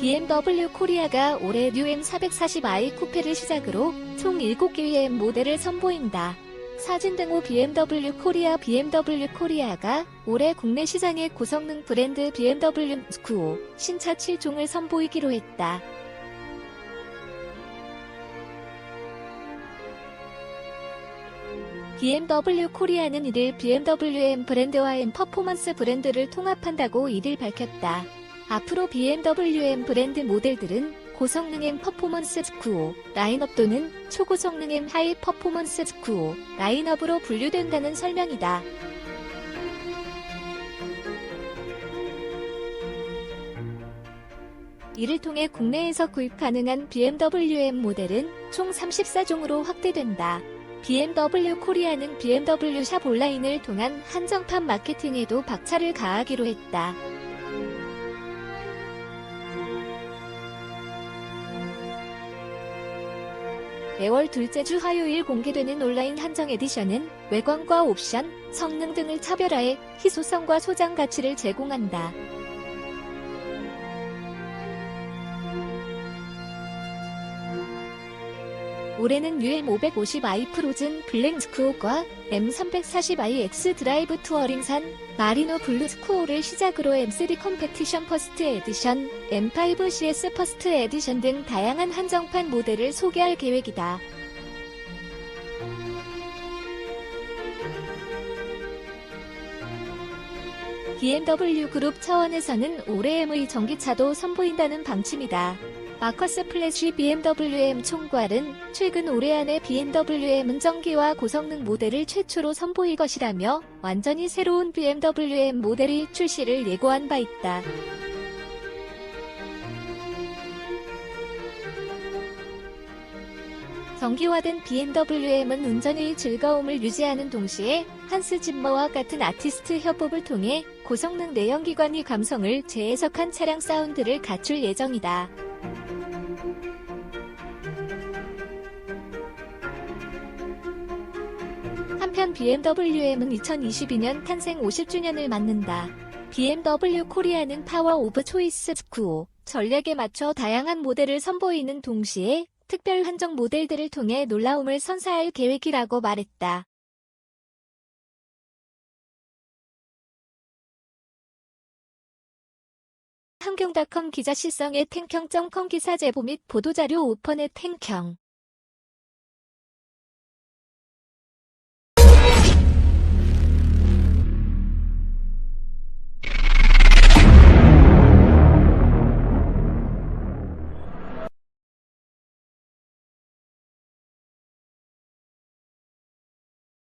BMW 코리아가 올해 뉴M 440i 쿠페를 시작으로 총 7개의 모델을 선보인다. 사진 등호 BMW 코리아 BMW 코리아가 올해 국내 시장의 고성능 브랜드 BMW 스쿠오 신차 7종을 선보이기로 했다. BMW 코리아는 이를 BMW M 브랜드와 M 퍼포먼스 브랜드를 통합한다고 이를 밝혔다. 앞으로 BMW M 브랜드 모델들은 고성능 M 퍼포먼스 스쿠오 라인업 또는 초고성능 M 하이 퍼포먼스 스쿠오 라인업으로 분류된다는 설명이다. 이를 통해 국내에서 구입 가능한 BMW M 모델은 총 34종으로 확대된다. BMW 코리아는 BMW 샵 온라인을 통한 한정판 마케팅에도 박차를 가하기로 했다. 4월 둘째 주 화요일 공개되는 온라인 한정 에디션은 외관과 옵션, 성능 등을 차별화해 희소성과 소장 가치를 제공한다. 올해는 UM550i 프로즌 블랙 스쿠오과 M340i X 드라이브 투어링산 마리노 블루 스쿠오를 시작으로 M3 컴페티션 퍼스트 에디션, M5 CS 퍼스트 에디션 등 다양한 한정판 모델을 소개할 계획이다. BMW 그룹 차원에서는 올해 M의 전기차도 선보인다는 방침이다. 마커스 플래시 BMW M 총괄은 최근 올해 안에 BMW M은 전기와 고성능 모델을 최초로 선보일 것이라며 완전히 새로운 BMW M 모델의 출시를 예고한 바 있다. 정기화된 BMW M은 운전의 즐거움을 유지하는 동시에 한스 짐머와 같은 아티스트 협업을 통해 고성능 내연기관의 감성을 재해석한 차량 사운드를 갖출 예정이다. 한편 BMWM은 2022년 탄생 50주년을 맞는다. BMW 코리아는 파워 오브 초이스 스쿠오 전략에 맞춰 다양한 모델을 선보이는 동시에 특별 한정 모델들을 통해 놀라움을 선사할 계획이라고 말했다. 한경닷컴 기자 시성의 탱형점.com 기사 제보 및 보도자료 오펀의 탱형